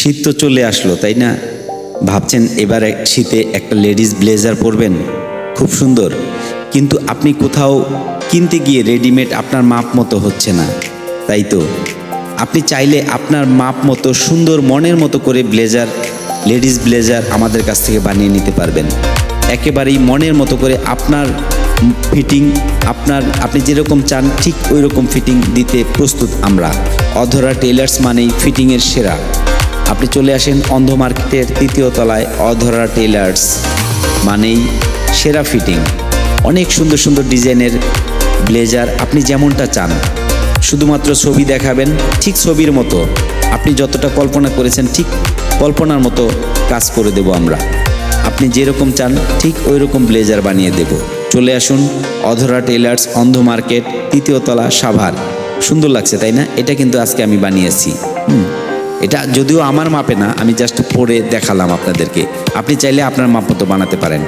শীত তো চলে আসলো, তাই না? ভাবছেন এবার শীতে একটা লেডিস ব্লেজার পরবেন? খুব সুন্দর। কিন্তু আপনি কোথাও কিনতে গিয়ে রেডিমেড আপনার মাপ মতো হচ্ছে না, তাই তো? আপনি চাইলে আপনার মাপ মতো সুন্দর মনের মতো করে ব্লেজার, লেডিস ব্লেজার আমাদের কাছ থেকে বানিয়ে নিতে পারবেন। একেবারেই মনের মতো করে আপনার ফিটিং, আপনার, আপনি যেরকম চান ঠিক ওই রকম ফিটিং দিতে প্রস্তুত আমরা। অধরা টেলার্স মানেই ফিটিংয়ের সেরা। আপনি চলে আসেন অন্ধ মার্কেটের তৃতীয় তলায় অধরা টেলার্স মানেই সেরা ফিটিং। অনেক সুন্দর সুন্দর ডিজাইনের ব্লেজার আপনি যেমনটা চান। শুধুমাত্র ছবি দেখাবেন ঠিক ছবির মতো। আপনি যতটা কল্পনা করেছেন ঠিক কল্পনার মতো কাজ করে দেব আমরা। আপনি যেরকম চান ঠিক ওই রকম ব্লেজার বানিয়ে দেব। চলে আসুন অধরা টেলার্স অন্ধ মার্কেট তৃতীয় তলা, সাভার। সুন্দর লাগছে, তাই না? এটা কিন্তু আজকে আমি বানিয়েছি। হুম। এটা যদিও আমার মাপে না, আমি জাস্ট পরে দেখালাম আপনাদেরকে। আপনি চাইলে আপনার মাপ মতো বানাতে পারেন।